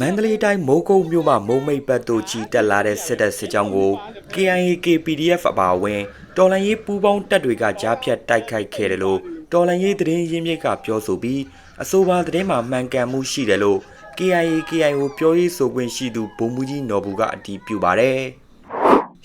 မန္တလေးတိုင်းမိုးကုတ်မြို့မှာမုံမိတ်ဘတ်တို့ကြီးတက်လာတဲ့စစ်တပ်စစ်ကြောင်းကို KIA KPDF အပါအဝင်တော်လှန်ရေးပူးပေါင်းတပ်တွေကကြားဖြတ်တိုက်ခိုက်ခဲ့တယ်လို့တော်လှန်ရေးသတင်းရင်းမြစ်ကပြောဆိုပြီးအဆိုပါသတင်းမှာမှန်ကန်မှုရှိတယ်လို့ KIA KIO ပြောရေးဆိုခွင့်ရှိသူဗိုလ်မှူးကြီးနော်ဘူးကအတည်ပြုပါတယ်။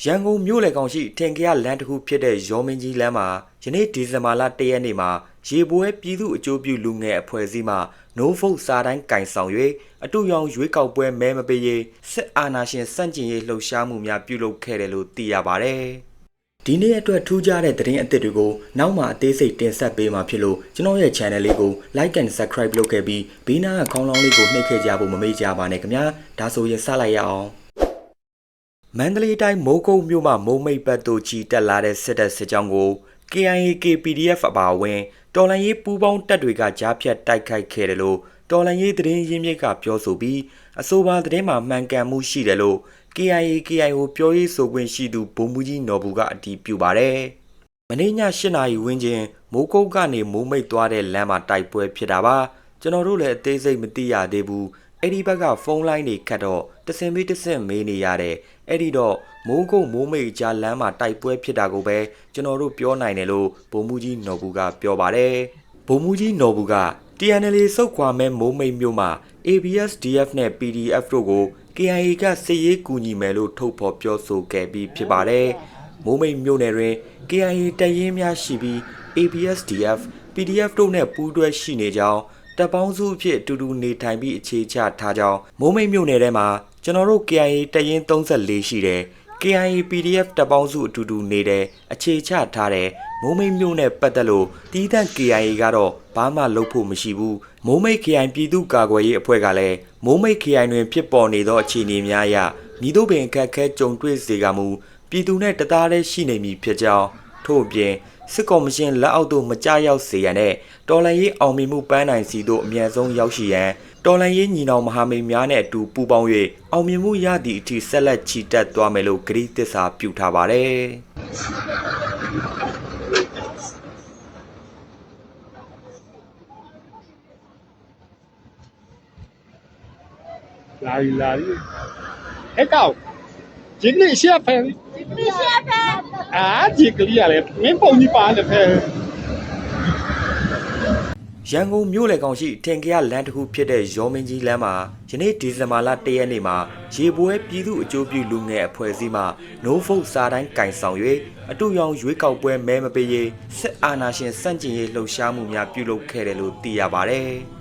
ရန်ကုန်မြို့လေကောင်ရှိထင်ကရလမ်းတစ်ခုဖြစ်တဲ့ရောမင်းကြီးလမ်းမှာယနေ့ဒီဇင်ဘာလ၁ရက်နေ့မှာရေပွဲပြည်သူအကျိုးပြုလူငယ်အဖွဲ့အစည်းမှ No Vote စာတမ်းကင်ဆောင်၍အတူရောင်ရွေးကောက်ပွဲမဲမပေးရေးစစ်အာဏာရှင်စန့်ကျင်ရေးလှုပ်ရှားမှုများပြုလုပ်ခဲ့တယ်လို့သိရပါတယ်။ဒီနေ့အတွက်ထူးခြားတဲ့သတင်းအသစ်တွေကိုနောက်မှအသေးစိတ်တင်ဆက်ပေးမှာဖြစ်လို့ကျွန်တော်ရဲ့ channel လေးကို like and subscribe လုပ်ခဲ့ပြီးဘေးနားကခေါင်းလောင်းလေးကိုနှိပ်ခဲ့ကြဖို့မမေ့ကြပါနဲ့ခင်ဗျာဒါဆိုရင်စလိုက်ရအောင် မန္တလေးတိုင်းမိုးကုတ်မြို့မှာမုံမိတ်ဘတ်တို့ကြီးတက်လာတဲ့စစ်တပ်စစ်ကြောင်းကို KIA KPDF အပါအဝင်တော်လှန်ရေးပူးပေါင်းတပ်တွေကကြားဖြတ်တိုက်ခိုက်ခဲ့တယ်လို့တော်လှန်ရေးသတင်းရင်းမြစ်ကပြောဆိုပြီးအဆိုပါသတင်းမှာမှန်ကန်မှုရှိတယ်လို့ KIA KIO ပြောရေးဆိုခွင့်ရှိသူဗိုလ်မှူးကြီးနော်ဘူးကအတည်ပြုပါတယ်။မနေ့ည၈နာရီဝန်းကျင်မိုးကုတ်ကနေမိုးမိတ်သွားတဲ့လမ်းမှာတိုက်ပွဲဖြစ်တာပါကျွန်တော်တို့လည်းအသေးစိတ်မသိရသေးဘူးအဲ့ဒီဘက်ကဖုန်းလိုင်းတွေခတ်တော့ တစင်ပြီးတစင်မေးနေရတယ်အဲ့ဒီတော့မိုးကုတ်မိုးမိတ်ကြားလမ်းမှာတိုက်ပွဲဖြစ်တာကိုပဲကျွန်တော်တို့ပြောနိုင်တယ်လို့ဗိုလ်မှူးကြီးနော်ဘူးကပြောပါတယ်ဗိုလ်မှူးကြီးနော်ဘူးက TNL စုတ်ခွာမဲ့မိုးမိတ်မြို့မှာ ABS DF နဲ့ PDF တို့ကို KIA ကစစ်ရေးကူညီမယ်လို့ထုတ်ဖော်ပြောဆိုခဲ့ပြီးဖြစ်ပါတယ်။မိုးမိတ်မြို့နယ်တွင် KIA တပ်ရင်းများရှိပြီး ABSDF PDF တို့နဲ့ပူးတွဲရှိနေကြောင်း တပ်ပေါင်းစုအဖြစ်အတူတူနေထိုင်ပြီးအခြေချထားကြောင်းမိုးမိတ်မြို့နယ်ထဲမှာကျွန်တော်တို့ KIA တပ်ရင်း34ရှိတယ် KIA PDF တပ်ပေါင်းစုအတူတူနေတယ်အခြေချထားတယ်မိုးမိတ်မြို့နဲ့ပတ်သက်လို့တီးသန့် KIA ကတော့ဘာမှလုပ်ဖို့မရှိဘူးမိုးမိတ် KIA ပြည်သူ့ကာကွယ်ရေးအဖွဲ့ကလည်းမိုးမိတ် KIA တွင်ဖြစ်ပေါ်နေသောအခြေအနေများအရမိတို့ပင်အခက်အခဲကြုံတွေ့စေကမူပြည်သူနဲ့တသားတည်းရှိနေမည်ဖြစ်ကြောင်းထို့အပြင် စစ်ကော်မရှင်လက်အောက်သို့မကြရောက်စေရန်နဲ့တော်လှန်ရေးအောင်မြင်မှုပန်းနိုင်စီသို့အမြန်ဆုံးရောက်ရှိရန်တော်လှန်ရေးညီနောင်မဟာမိတ်များနဲ့အတူပူးပေါင်း၍အောင်မြင်မှုရသည့်အထိဆက်လက်ချီတက်သွားမယ်လို့ကြေညာသစ္စာပြုထားပါတယ်။လာပြီလာပြီဟဲ့ကောက်ဂျင်ကလေးရှက်ဖ ပြရှက်ဖဲအာဒီကလေးကလည်းမင်းပုံကြီးပါလည်းဖဲရန်ကုန်မြို့လေကောင်ရှိထင်ကရလမ်းတစ်ခုဖြစ်တဲ့ရောမင်းကြီးလမ်းမှာယနေ့ဒီဇင်ဘာလ၁ရက်နေ့မှာရေပွဲပြည်သူအကျိုးပြုလူငယ်အဖွဲ့အစည်းမှ No Vote စာတိုင်းကင်ဆောင်၍အတူရောင်ရွေးကောက်ပွဲမဲမပေးရေးစစ်အာဏာရှင်စန့်ကျင်ရေးလှုပ်ရှားမှုများပြုလုပ်ခဲ့တယ်လို့သိရပါတယ်။